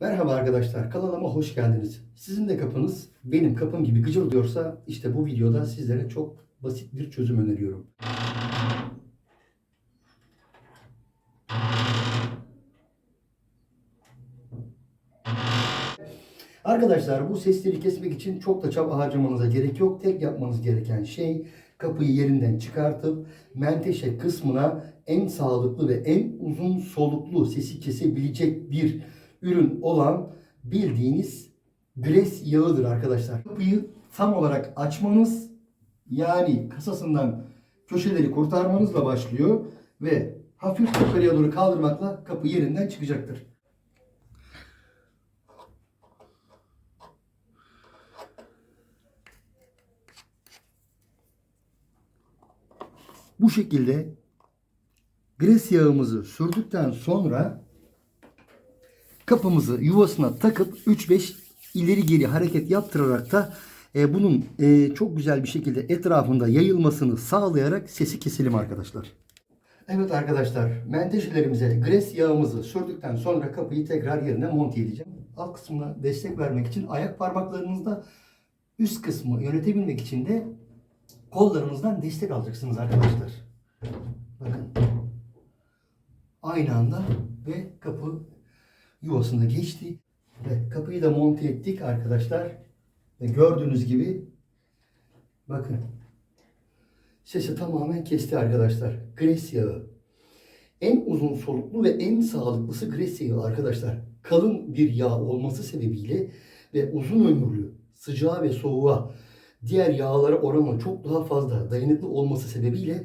Merhaba arkadaşlar, kanalıma hoş geldiniz. Sizin de kapınız benim kapım gibi gıcırdıyorsa işte bu videoda sizlere çok basit bir çözüm öneriyorum. Arkadaşlar bu sesleri kesmek için çok da çaba harcamanıza gerek yok. Tek yapmanız gereken şey kapıyı yerinden çıkartıp menteşe kısmına en sağlıklı ve en uzun soluklu sesi kesebilecek bir ürün olan bildiğiniz gres yağıdır arkadaşlar. Kapıyı tam olarak açmanız yani kasasından köşeleri kurtarmanızla başlıyor ve hafif yukarıya doğru kaldırmakla kapı yerinden çıkacaktır. Bu şekilde gres yağımızı sürdükten sonra kapımızı yuvasına takıp 3-5 ileri geri hareket yaptırarak da e, bunun e, çok güzel bir şekilde etrafında yayılmasını sağlayarak sesi keselim arkadaşlar. Evet arkadaşlar menteşelerimize gres yağımızı sürdükten sonra kapıyı tekrar yerine monte edeceğim. Alt kısmına destek vermek için ayak parmaklarınızda üst kısmı yönetebilmek için de kollarınızdan destek alacaksınız arkadaşlar. Bakın. Aynı anda ve kapı yuvasına geçti. Ve kapıyı da monte ettik arkadaşlar. Ve gördüğünüz gibi bakın sesi tamamen kesti arkadaşlar. Gres yağı. En uzun soluklu ve en sağlıklısı gres yağı arkadaşlar. Kalın bir yağ olması sebebiyle ve uzun ömürlü sıcağa ve soğuğa diğer yağlara oranla çok daha fazla dayanıklı olması sebebiyle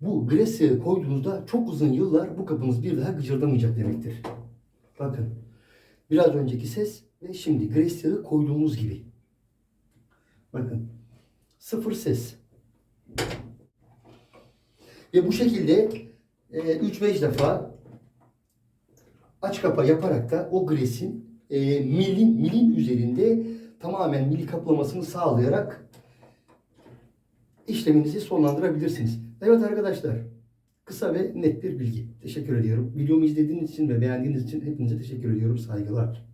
bu gres yağı koyduğunuzda çok uzun yıllar bu kapınız bir daha gıcırdamayacak demektir. Bakın biraz önceki ses ve şimdi yağı koyduğumuz gibi. Bakın sıfır ses. Ve bu şekilde e, 3-5 defa aç kapa yaparak da o gresin e, milin, milin üzerinde tamamen mili kaplamasını sağlayarak işleminizi sonlandırabilirsiniz. Evet arkadaşlar kısa ve net bir bilgi. Teşekkür ediyorum. Videomu izlediğiniz için ve beğendiğiniz için hepinize teşekkür ediyorum. Saygılar.